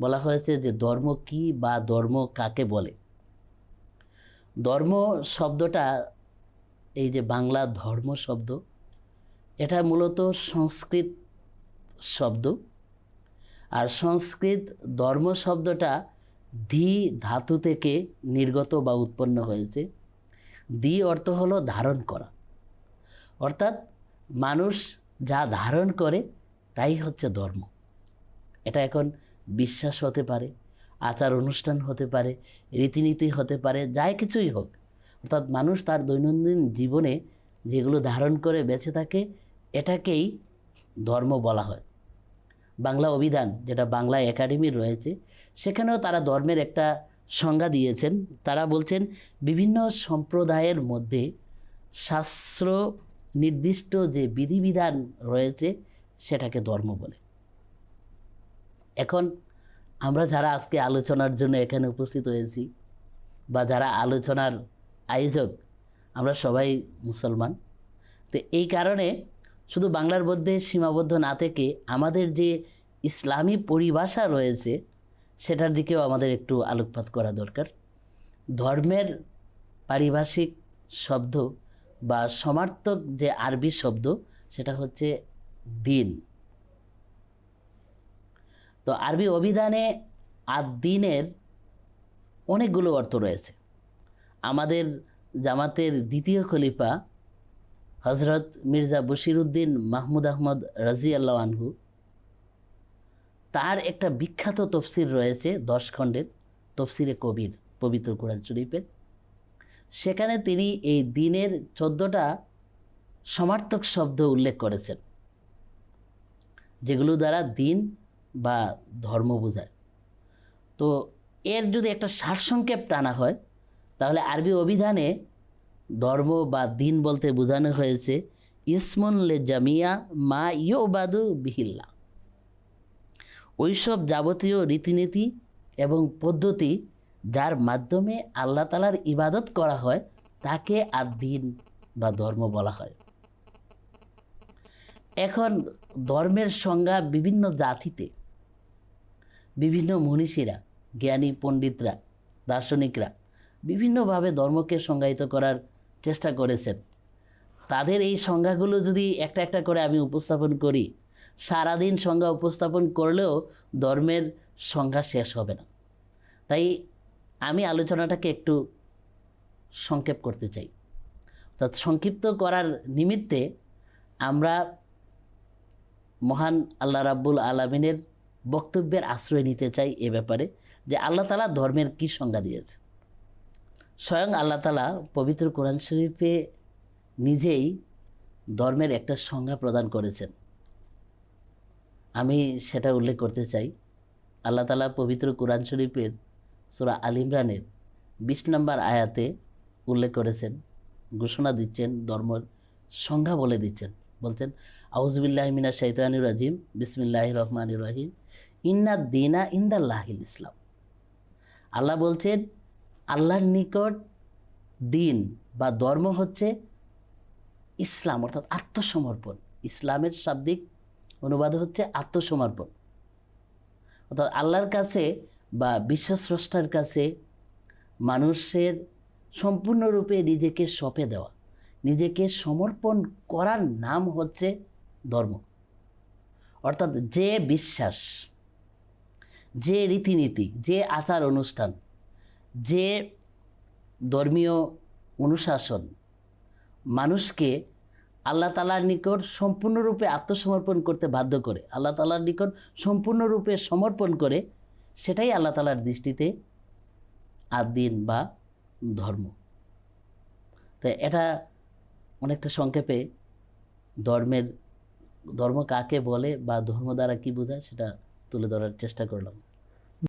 বলা হয়েছে যে ধর্ম কি বা ধর্ম কাকে বলে? ধর্ম শব্দটা এই যে বাংলা ধর্ম শব্দ, এটা মূলত সংস্কৃত শব্দ। আর সংস্কৃত ধর্ম শব্দটা ধি ধাতু থেকে নির্গত বা উৎপন্ন হয়েছে। দ্বি অর্থ হলো ধারণ করা। অর্থাৎ মানুষ যা ধারণ করে তাই হচ্ছে ধর্ম। এটা এখন বিশ্বাস হতে পারে, আচার অনুষ্ঠান হতে পারে, রীতিনীতি হতে পারে, যাই কিছুই হোক। অর্থাৎ মানুষ তার দৈনন্দিন জীবনে যেগুলো ধারণ করে বেঁচে থাকে, এটাকেই ধর্ম বলা হয়। বাংলা অভিধান, যেটা বাংলা একাডেমির রয়েছে, সেখানেও তারা ধর্মের একটা সংজ্ঞা দিয়েছেন। তারা বলছেন, বিভিন্ন সম্প্রদায়ের মধ্যে শাস্ত্র নির্দিষ্ট যে বিধিবিধান রয়েছে, সেটাকে ধর্ম বলে। এখন আমরা যারা আজকে আলোচনার জন্য এখানে উপস্থিত হয়েছি বা যারা আলোচনার আয়োজক, আমরা সবাই মুসলমান। তো এই কারণে শুধু বাংলার মধ্যে সীমাবদ্ধ না থেকে আমাদের যে ইসলামী পরিভাষা রয়েছে, সেটার দিকেও আমাদের একটু আলোকপাত করা দরকার। ধর্মের পারিভাষিক শব্দ বা সমার্থক যে আরবি শব্দ, সেটা হচ্ছে দিন। তো আরবি অভিধানে আর দিনের অনেকগুলো অর্থ রয়েছে। আমাদের জামাতের দ্বিতীয় খলিফা হজরত মির্জা বশিরুদ্দিন মাহমুদ আহমদ রাজি আনহু, তার একটা বিখ্যাত তফসির রয়েছে দশ খণ্ডের, তফসিরে কবির, পবিত্র কোরআন শরীফের। সেখানে তিনি এই দিনের চোদ্দোটা সমার্থক শব্দ উল্লেখ করেছেন, যেগুলো দ্বারা দিন বা ধর্ম বোঝায়। তো এর যদি একটা সারসংক্ষেপ টানা হয়, তাহলে আরবি অভিধানে ধর্ম বা দিন বলতে বোঝানো হয়েছে, ইসমুন লে জামিয়া মা ইয়োবাদু বিহিল্লা। ওইসব যাবতীয় রীতিনীতি এবং পদ্ধতি যার মাধ্যমে আল্লাহ তালার ইবাদত করা হয়, তাকে আর দিন বা ধর্ম বলা হয়। এখন ধর্মের সংজ্ঞা বিভিন্ন জাতিতে বিভিন্ন মনীষীরা, জ্ঞানী পণ্ডিতরা, দার্শনিকরা বিভিন্নভাবে ধর্মকে সংজ্ঞায়িত করার চেষ্টা করেছেন। তাদের এই সংজ্ঞাগুলো যদি একটা একটা করে আমি উপস্থাপন করি, সারাদিন সংজ্ঞা উপস্থাপন করলেও ধর্মের সংজ্ঞা শেষ হবে না। তাই আমি আলোচনাটাকে একটু সংক্ষেপ করতে চাই। অর্থাৎ সংক্ষিপ্ত করার নিমিত্তে আমরা মহান আল্লাহ রাব্বুল আলমিনের বক্তব্যের আশ্রয় নিতে চাই এ ব্যাপারে যে আল্লাহ তালা ধর্মের কী সংজ্ঞা দিয়েছে। স্বয়ং আল্লাহ তালা পবিত্র কোরআন শরীফে নিজেই ধর্মের একটা সংজ্ঞা প্রদান করেছেন। আমি সেটা উল্লেখ করতে চাই। আল্লাহ তালা পবিত্র কোরআন শরীফের সুরা আল ইমরানের বিশ নম্বর আয়াতে উল্লেখ করেছেন, ঘোষণা দিচ্ছেন, ধর্মের সংজ্ঞা বলে দিচ্ছেন। বলছেন আউজবিল্লাহ মিনা শৈতানুর রাজিম বিসমিল্লাহ রহমান রহিম, ইন্না দিনা ইন্দাল্লাহিল ইসলাম। আল্লাহ বলছেন, আল্লাহর নিকট দিন বা ধর্ম হচ্ছে ইসলাম, অর্থাৎ আত্মসমর্পণ। ইসলামের শাব্দিক অনুবাদ হচ্ছে আত্মসমর্পণ। অর্থাৎ আল্লাহর কাছে বা বিশ্বস্রষ্টার কাছে মানুষের সম্পূর্ণরূপে নিজেকে সঁপে দেওয়া। নিজেকে সমর্পণ করার নাম হচ্ছে ধর্ম। অর্থাৎ যে বিশ্বাস, যে রীতিনীতি, যে আচার অনুষ্ঠান, যে ধর্মীয় অনুশাসন, মানুষকে আল্লাহ তালার নিকট সম্পূর্ণরূপে আত্মসমর্পণ করতে বাধ্য করে, আল্লাহ তালার নিকট সম্পূর্ণরূপে সমর্পণ করে, সেটাই আল্লাহ তালার দৃষ্টিতে আদিন বা ধর্ম। তো এটা অনেকটা সংক্ষেপে ধর্মের, ধর্ম কাকে বলে বা ধর্ম দ্বারা কী বোঝায় সেটা তুলে ধরার চেষ্টা করলাম।